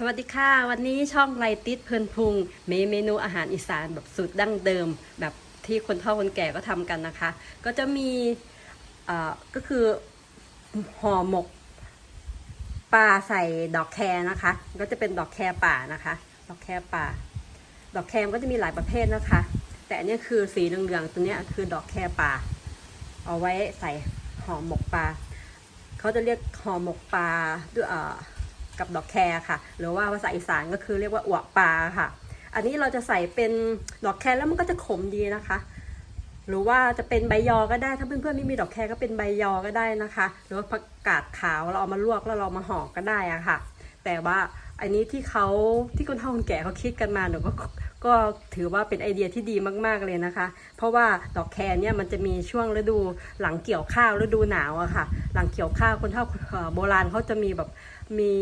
สวัสดีค่ะ วันนี้ช่องไรติดเพลินพุงมีเมนูอาหารอีสานแบบสูตรดั้งเดิม แบบที่คนเฒ่าคนแก่ก็ทำกันนะคะ ก็จะมีก็คือห่อหมกปลาใส่ดอกแครนะคะ ก็จะเป็นดอกแครป่านะคะ ดอกแครป่า ดอกแครก็จะมีหลายประเภทนะคะ แต่อันนี้คือสีเหลืองๆตัวเนี้ยคือดอกแครป่า เอาไว้ใส่ห่อหมกปลาเขาจะเรียกห่อหมกปลาด้วยอ่อ กับดอกแครค่ะ หรือว่าภาษาอีสานก็คือเรียกว่าอวปลาค่ะ อันนี้เราจะใส่เป็นดอกแครแล้วมันก็จะขมดีนะคะ หรือว่าจะเป็นใบยอก็ได้ ถ้าเพื่อนๆไม่มีดอกแครก็เป็นใบยอก็ได้นะคะ หรือว่าผักกาดขาวเราเอามาลวกแล้วเรามาห่อก็ได้อะค่ะ แต่ว่าอันนี้ที่เขาที่คนเฒ่าคนแก่เขาคิดกันมาหนูก็ก็ถือว่าเป็นไอเดียที่ดีมากๆเลยนะคะ เพราะว่าดอกแครเนี่ยมันจะมีช่วงฤดูหลังเกี่ยวข้าวฤดูหนาวอะค่ะ หลังเกี่ยวข้าวคนเฒ่าเอ่อโบราณเขาจะมีแบบ มี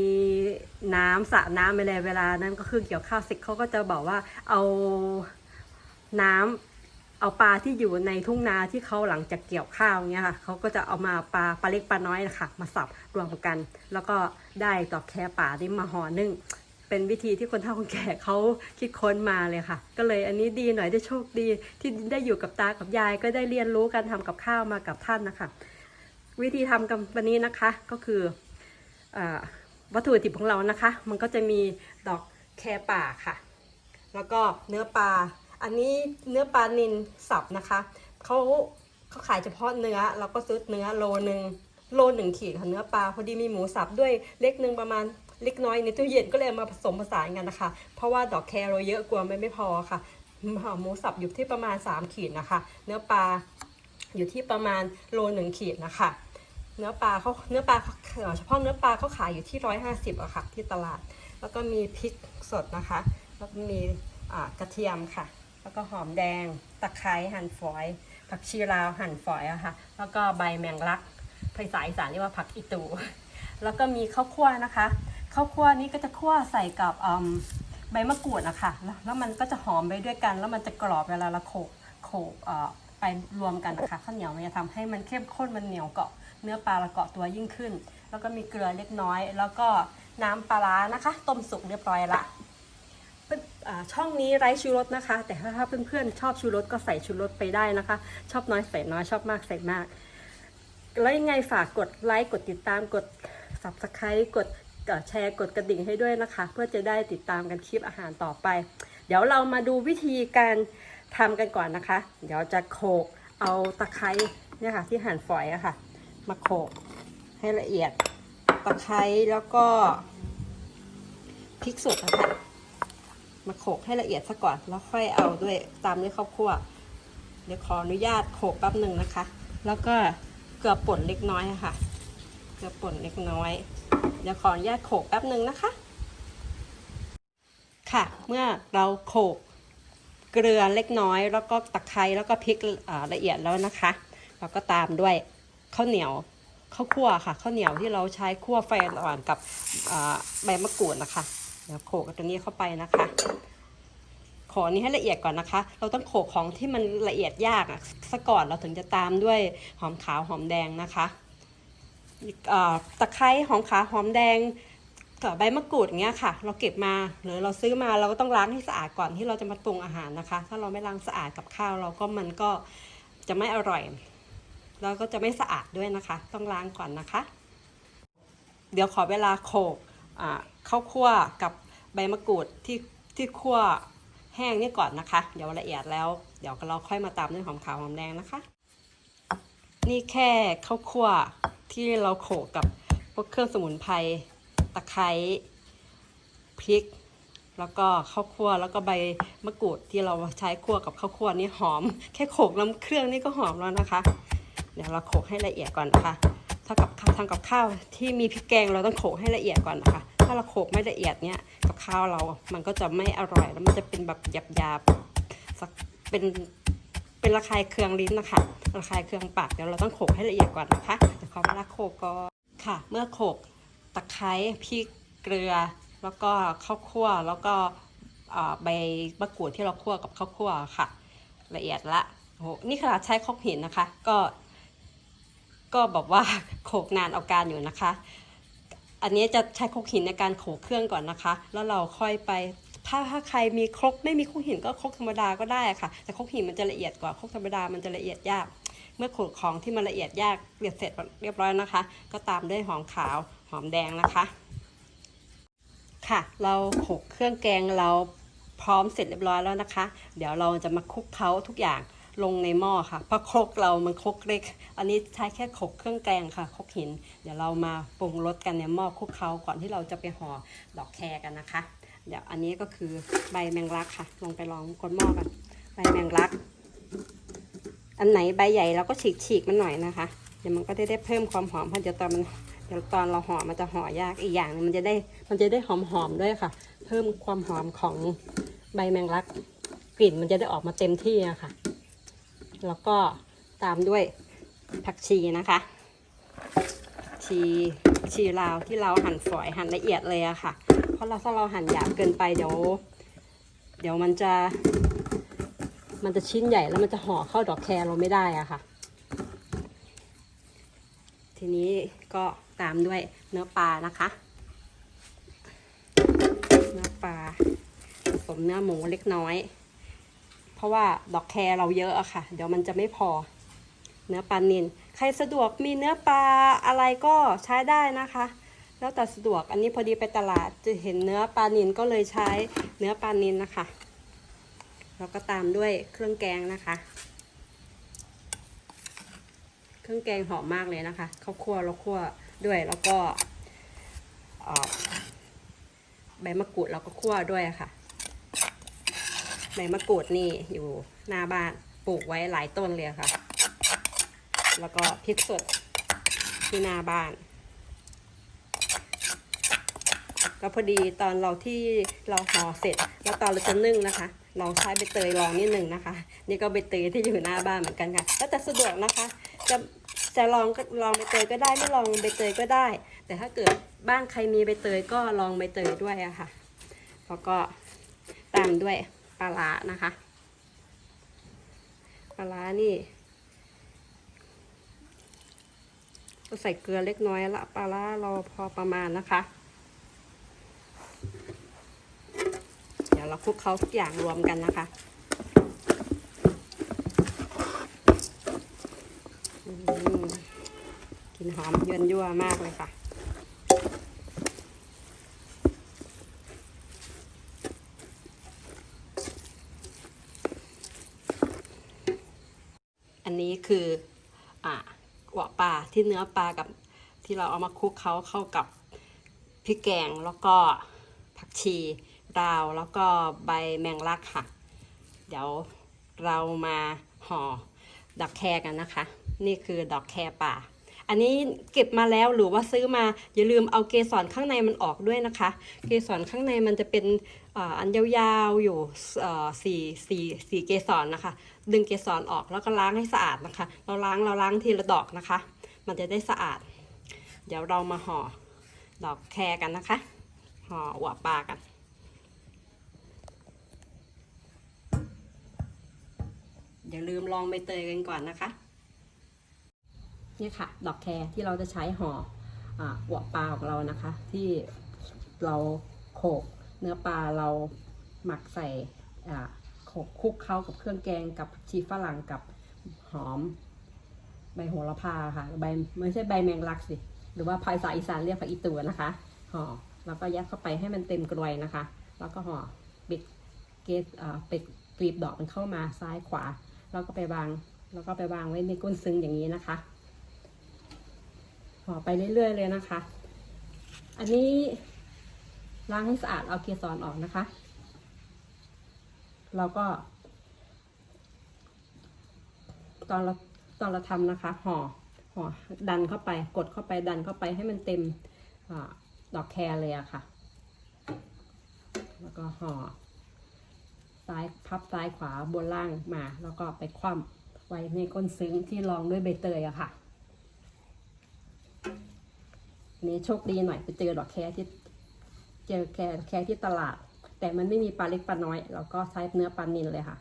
น้ำสระน้ำอะไรเวลานั้นก็คือเกี่ยวข้าวเสร็จเขาก็จะบอกว่าเอาน้ำเอาปลาที่อยู่ในทุ่งนาที่เขาหลังจากเกี่ยวข้าวเงี้ยค่ะเขาก็จะเอามาปลาปลาเล็กปลาน้อยนะคะมาสับรวมกัน แล้วก็ได้ดอกแครป่าที่มาห่อนึ่งเป็นวิธีที่คนเฒ่าคนแก่เขาคิดค้นมาเลยค่ะ ก็เลยอันนี้ดีหน่อยได้โชคดี ที่ได้อยู่กับตากับยาย ก็ได้เรียนรู้การทำกับข้าวมากับท่านนะคะ วิธีทำกันวันนี้นะคะก็คือ วัตถุดิบของเรานะคะ มันก็จะมีดอกแครป่าค่ะ แล้วก็เนื้อปลา อันนี้เนื้อปลานินสับนะคะเขาเขาขายเฉพาะเนื้อ เราก็ซื้อเนื้อโลหนึ่งโลหนึ่งขีดค่ะเนื้อปลาพอดีมีหมูสับด้วยเล็กหนึ่งประมาณเล็กน้อยในตู้เย็นก็เลยมาผสมผสานกันนะคะ เพราะว่าดอกแครเราเยอะกลัวไม่ไม่พอค่ะหมูสับอยู่ที่ประมาณ 3 ขีดนะคะ เนื้อปลาอยู่ที่ประมาณโลหนึ่งขีดนะคะ เนื้อปลาเขาเนื้อปลาเขาเฉพาะเนื้อปลาเขาขายอยู่ที่ร้อยห้าสิบอะค่ะที่ตลาด แล้วก็มีพริกสดนะคะ แล้วก็มีกระเทียมค่ะ แล้วก็หอมแดง ตะไคร้หั่นฝอย ผักชีลาวหั่นฝอยอะค่ะ แล้วก็ใบแมงลักภาษาอีสานเรียกว่าผักอีตู แล้วก็มีข้าวคั่วนะคะข้าวคั่วนี้ก็จะคั่วใส่กับใบมะกรูดนะคะแล้วแล้วมันก็จะหอมไปด้วยกัน แล้วมันจะกรอบเวลาเราโขกโขกไปรวมกันนะคะข้าวเหนียวมันจะทำให้มันเข้มข้นมันเหนียวเกาะ เนื้อปลาละเกาะตัวยิ่งขึ้น แล้วก็มีเกลือเล็กน้อย แล้วก็น้ำปลาร้านะคะ ต้มสุกเรียบร้อยละช่องนี้ไร้ชูรสนะคะ แต่ถ้าเพื่อนๆชอบชูรสก็ใส่ชูรสไปได้นะคะ ชอบน้อยใส่น้อยชอบมากใส่มาก แล้วยังไงฝากกดไลค์กดติดตามกด subscribe กดแชร์กดกระดิ่งให้ด้วยนะคะ เพื่อจะได้ติดตามกันคลิปอาหารต่อไป เดี๋ยวเรามาดูวิธีการทำกันก่อนนะคะ เดี๋ยวจะโขกเอาตะไคร้เนี่ยค่ะที่หั่นฝอยอะค่ะ มาโขกให้ละเอียดตะไคร้แล้วก็พริกสดนะคะมาโขกให้ละเอียดซะก่อนแล้วค่อยเอาด้วยตามด้วยข้าวคั่ว เดี๋ยวขออนุญาตโขกแป๊บหนึ่งนะคะ แล้วก็เกลือป่นเล็กน้อยะค่ะ เกลือป่นเล็กน้อย เดี๋ยวขออนุญาตโขกแป๊บหนึ่งนะคะ ค่ะ เมื่อเราโขกเกลือเล็กน้อย แล้วก็ตะไคร้แล้วก็พริกละเอียดแล้วนะคะ เราก็ตามด้วย ข้าวเหนียวข้าวคั่วค่ะข้าวเหนียวที่เราใช้คั่วไฟอ่อนกับใบมะกรูดนะคะเดี๋ยวโขกตัวนี้เข้าไปนะคะ ขอนี้ให้ละเอียดก่อนนะคะ เราต้องโขกของที่มันละเอียดยากอะซะก่อนเราถึงจะตามด้วยหอมขาวหอมแดงนะคะตะไคร้หอมขาวหอมแดงกับใบมะกรูดอย่างเงี้ยค่ะ เราเก็บมาหรือเราซื้อมาเราก็ต้องล้างให้สะอาดก่อนที่เราจะมาปรุงอาหารนะคะ ถ้าเราไม่ล้างสะอาดกับข้าวเราก็มันก็จะไม่อร่อย แล้วก็จะไม่สะอาดด้วยนะคะ ต้องล้างก่อนนะคะ เดี๋ยวขอเวลาโขกข้าวคั่วกับใบมะกรูดที่ที่คั่วแห้งนี่ก่อนนะคะ เดี๋ยวละเอียดแล้ว เดี๋ยวเราค่อยมาตามด้วยหอมขาวหอมแดงนะคะ นี่แค่ข้าวคั่วที่เราโขกกับพวกเครื่องสมุนไพรตะไคร้พริก แล้วก็ข้าวคั่วแล้วก็ใบมะกรูดที่เราใช้คั่วกับข้าวคั่วนี่หอม แค่โขกน้ำเครื่องนี่ก็หอมแล้วนะคะ เดี๋ยวเราโขกให้ละเอียดก่อนนะคะถ้ากับทำกับข้าวที่มีพริกแกงเราต้องโขกให้ละเอียดก่อนนะคะ ถ้าเราโขกไม่ละเอียดเนี้ยกับข้าวเรา มันก็จะไม่อร่อยแล้วมันจะเป็นแบบหยาบๆสักเป็นเป็นระคายเคืองลิ้นนะคะระคายเคืองปากเดี๋ยวเราต้องโขกให้ละเอียดก่อนนะคะเดี๋ยวขอเวลาโขกก็ค่ะ เมื่อโขกตะไคร้พริกเกลือ แล้วก็ข้าวคั่วแล้วก็ใบมะกรูดที่เราคั่วกับข้าวคั่วค่ะ ละเอียดละโอ้โหนี่ขนาดใช้ครกหินนะคะ ก็ ก็แบบว่าโขกนานเอาการอยู่นะคะ อันนี้จะใช้ครกหินในการโขกเครื่องก่อนนะคะ แล้วเราค่อยไปถ้าถ้าใครมีครกไม่มีครกหินก็ครกธรรมดาก็ได้ค่ะ แต่ครกหินมันจะละเอียดกว่าครกธรรมดามันจะละเอียดยาก เมื่อโขลกของที่มันละเอียดยากเรียบเสร็จเรียบร้อยนะคะ ก็ตามด้วยหอมขาวหอมแดงนะคะ ค่ะ เราโขกเครื่องแกงเราพร้อมเสร็จเรียบร้อยแล้วนะคะ เดี๋ยวเราจะมาคลุกเคล้าทุกอย่าง ลงในหม้อค่ะเพราะครกเรามันครกเล็ก อันนี้ใช้แค่โขลกเครื่องแกงค่ะครกหิน เดี๋ยวเรามาปรุงรสกันในหม้อคลุกเคล้าก่อนที่เราจะไปห่อดอกแครกันนะคะ เดี๋ยวอันนี้ก็คือใบแมงลักค่ะ ลงไปลองกดหม้อกันใบแมงลัก อันไหนใบใหญ่เราก็ฉีกฉีกมันหน่อยนะคะ เดี๋ยวมันก็ได้ได้เพิ่มความหอมเพราะเดี๋ยวตอนมันเดี๋ยวตอนเราห่อมันจะห่อยากอีกอย่างหนึงมันจะได้มันจะได้หอมหอมด้วยค่ะ เพิ่มความหอมของใบแมงลัก กลิ่นมันจะได้ออกมาเต็มที่อะค่ะ แล้วก็ตามด้วยผักชีนะคะ ชีชีลาวที่เราหั่นฝอยหั่นละเอียดเลยอะค่ะ เพราะเราถ้าเราหั่นหยาบเกินไปเดี๋ยว เดี๋ยวมันจะ มันจะชิ้นใหญ่แล้วมันจะห่อเข้าดอกแครเราไม่ได้อะค่ะ ทีนี้ก็ตามด้วยเนื้อปลานะคะ เนื้อปลาผสมเนื้อหมูเล็กน้อย เพราะว่าดอกแครเราเยอะอะค่ะ เดี๋ยวมันจะไม่พอ เนื้อปลานิลใครสะดวกมีเนื้อปลาอะไรก็ใช้ได้นะคะ แล้วแต่สะดวกอันนี้พอดีไปตลาดจะเห็นเนื้อปลานิลก็เลยใช้เนื้อปลานิลนะคะแล้วก็ตามด้วยเครื่องแกงนะคะ เครื่องแกงหอมมากเลยนะคะข้าวคั่วเราคั่วด้วยแล้วก็ใบมะกรูดเราก็คั่วด้วยะค่ะ ใบมะกรูดนี่อยู่หน้าบ้านปลูกไว้หลายต้นเลยค่ะ แล้วก็พริกสดที่หน้าบ้าน ก็พอดีตอนเราที่เราห่อเสร็จ แล้วตอนเราจะนึ่งนะคะเราใช้ใบเตยลองนิดหนึ่งนะคะ นี่ก็ใบเตยที่อยู่หน้าบ้านเหมือนกันค่ะ แล้วแต่สะดวกนะคะ จะจะลองลองใบเตยก็ได้ไม่ลองใบเตยก็ได้ แต่ถ้าเกิดบ้านใครมีใบเตยก็ลองใบเตยด้วยอะค่ะแล้วก็ตามด้วย ปลาร้านะคะ ปลาร้านี่ก็ใส่เกลือเล็กน้อยละปลาร้าเราพอประมาณนะคะ เดี๋ยวเราคลุกเคล้าทุกอย่างรวมกันนะคะกลินหอมยวนยั่วมากเลยค่ะ อันนี้คืออ่าหัวปลาที่เนื้อปลากับที่เราเอามาคลุกเขาเข้ากับพริกแกงแล้วก็ผักชีดาวแล้วก็ใบแมงลักค่ะ เดี๋ยวเรามาห่อดอกแครกันนะคะ นี่คือดอกแครป่า อันนี้เก็บมาแล้วหรือว่าซื้อมาอย่าลืมเอาเกสรข้างในมันออกด้วยนะคะ เกสรข้างในมันจะเป็นอันยาวๆอยู่สี่สี่สี่เกสรนะคะ ดึงเกสรออกแล้วก็ล้างให้สะอาดนะคะ เราล้างเราล้างทีละดอกนะคะ มันจะได้สะอาด เดี๋ยวเรามาห่อดอกแครกันนะคะห่อหัวปลากันอย่าลืมลองใบเตยกันก่อนนะคะ เนี่ยค่ะ ดอกแครที่เราจะใช้ห่ออ่าหัวปลาของเรานะคะ ที่เราโขกเนื้อปลาเราหมักใส่โขกคลุกเข้ากับเครื่องแกงกับชีฝรั่งกับหอม ใบโหระพาค่ะใบไม่ใช่ใบแมงลักสิหรือว่าภาษาอีสานเรียกผักอีตัวนะคะห่อแล้วก็ยัดเข้าไปให้มันเต็มกรวยนะคะ แล้วก็ห่อปิดเกสอ่าปิดกลีบดอกมันเข้ามาซ้ายขวา แล้วก็ไปวาง แล้วก็ไปวางไว้ในก้นซึ้งอย่างนี้นะคะ ห่อไปเรื่อยๆเลยนะคะ อันนี้ล้างให้สะอาดเอาเกสรออกนะคะ เราก็ ตอนเราตอนเราทำนะคะห่อห่อดันเข้าไปกดเข้าไปดันเข้าไปให้มันเต็มอดอกแครเลยอะค่ะ แล้วก็ห่อซ้ายพับซ้ายขวาบนล่างมา แล้วก็ไปคว่ำไว้ในก้นซึ้งที่รองด้วยใบเตยอะค่ะ นนี้โชคดีหน่อยไปเจอดอกแครที่เจอแครแครที่ตลาด แต่มันไม่มีปลาเล็กปลาน้อยเราก็ใช้เนื้อปลานิลเลยค่ะ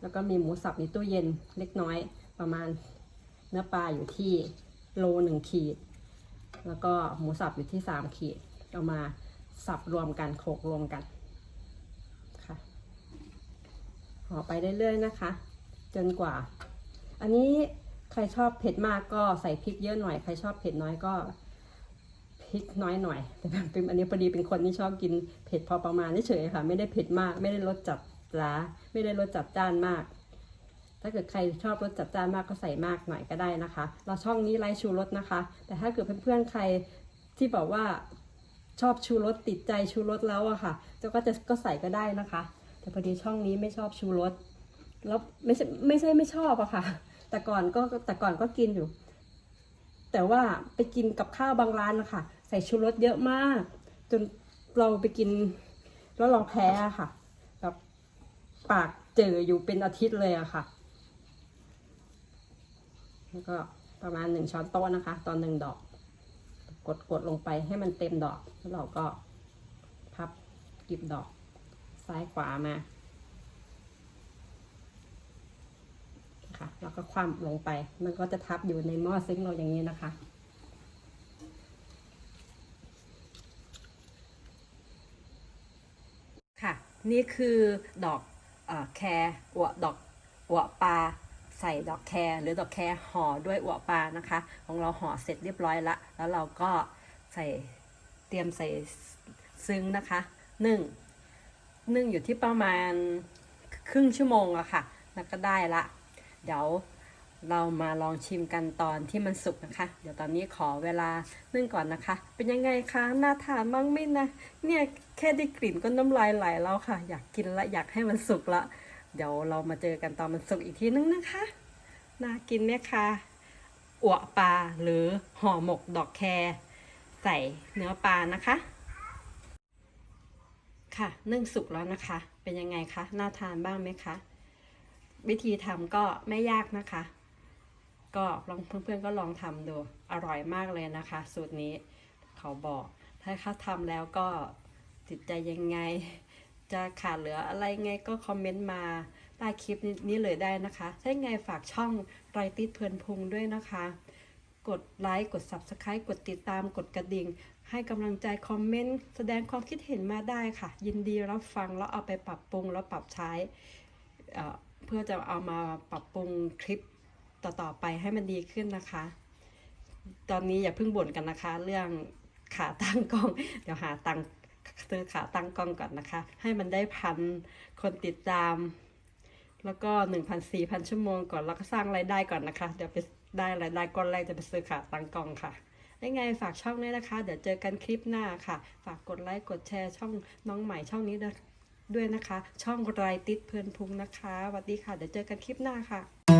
แล้วก็มีหมูสับในตู้เย็นเล็กน้อยประมาณเนื้อปลาอยู่ที่โลหนึ่งขีด แล้วก็หมูสับอยู่ที่สามขีดเอามาสับรวมกันโขลกรวมกันค่ะห่อไปเรื่อยๆนะคะ จนกว่า อันนี้ ใครชอบเผ็ดมากก็ใส่พริกเยอะหน่อย ใครชอบเผ็ดน้อยก็พริกน้อยหน่อย แต่เป็นอันนี้พอดีเป็นคนที่ชอบกินเผ็ดพอประมาณเฉยค่ะ ไม่ได้เผ็ดมาก ไม่ได้รสจัดจ้าไม่ได้รสจัดจ้านมาก ถ้าเกิดใครชอบรสจัดจ้านมากก็ใส่มากหน่อยก็ได้นะคะ เราช่องนี้ไรชูรสนะคะ แต่ถ้าเกิดเพื่อนๆใครที่บอกว่าชอบชูรสติดใจชูรสแล้วอะค่ะเจ้าก็จะก็ใส่ก็ได้นะคะ แต่พอดีช่องนี้ไม่ชอบชูรสแล้วไม่ใช่ไม่ใช่ไม่ชอบอะค่ะ แต่ก่อนก็แต่ก่อนก็กินอยู่ แต่ว่าไปกินกับข้าวบางร้านนะคะใส่ชูรสเยอะมาก จนเราไปกินแล้วเราแพ้ค่ะแบบปากเจออยู่เป็นอาทิตย์เลยอะค่ะ แล้วก็ประมาณหนึ่งช้อนโต๊ะนะคะ ตอนหนึ่งดอก กดกดลงไปให้มันเต็มดอก แล้วเราก็พับกลีบดอก ซ้ายขวามา ค่ะ แล้วก็คว่ำลงไป มันก็จะทับอยู่ในหม้อซิงเราอย่างนี้นะคะ ค่ะ นี่คือดอกอแครอัวดอกอัวปลาใส่ดอกแครหรือดอกแครห่อด้วยอัวปลานะคะ ของเราห่อเสร็จเรียบร้อยละ แล้วเราก็ใส่เตรียมใส่ซึ้งนะคะนึ่งนึ่งอยู่ที่ประมาณครึ่งชั่วโมงอะค่ะ แล้วก็ได้ละ เดี๋ยวเรามาลองชิมกันตอนที่มันสุกนะคะ เดี๋ยวตอนนี้ขอเวลานึ่งก่อนนะคะ เป็นยังไงคะน่าทานมั้งไหม่นะ เนี่ยแค่ได้กลิ่นก็น้ำลายไหลแล้วค่ะ อยากกินละอยากให้มันสุกละ เดี๋ยวเรามาเจอกันตอนมันสุกอีกทีนึงนะคะ น่ากินไหมคะอัวปลาหรือห่อหมกดอกแครใส่เนื้อปลานะคะ ค่ะนึ่งสุกแล้วนะคะ เป็นยังไงคะน่าทานบ้างไหมคะ วิธีทำก็ไม่ยากนะคะ ก็ลองเพื่อนๆก็ลองทำดู อร่อยมากเลยนะคะ สูตรนี้เขาบอก ถ้าเขาทำแล้วก็ติดใจยังไง จะขาดเหลืออะไรไงก็คอมเมนต์มาใต้คลิปนี้เลยได้นะคะถ้าไงฝากช่องไรติดเพลินพุงด้วยนะคะ กดไลค์กด Subscribe กดติดตามกดกระดิ่ง ให้กำลังใจคอมเมนต์แสดงความคิดเห็นมาได้ค่ะ ยินดีรับฟังแล้วเอาไปปรับปรุงแล้วปรับใช้ เพื่อจะเอามาปรับปรุงคลิปต่อๆไปให้มันดีขึ้นนะคะ ตอนนี้อย่าเพิ่งบ่นกันนะคะ เรื่องขาตั้งกล้อง เดี๋ยวหาตังซื้อขาตั้งกล้องก่อนนะคะ ให้มันได้พันคนติดตาม แล้วก็หนึ่งพันสี่พันชั่วโมงก่อน แล้วก็สร้างรายได้ก่อนนะคะ เดี๋ยวไปได้รายได้ก้อนแรกจะไปซื้อขาตั้งกล้องค่ะยังไงฝากช่องด้วยนะคะ เดี๋ยวเจอกันคลิปหน้าค่ะ ฝากกดไลค์ กดแชร์ช่องน้องใหม่ช่องนี้ ด้วยนะคะ ช่องรายติดเพลินพุงนะคะสวัสดีค่ะ เดี๋ยวเจอกันคลิปหน้าค่ะ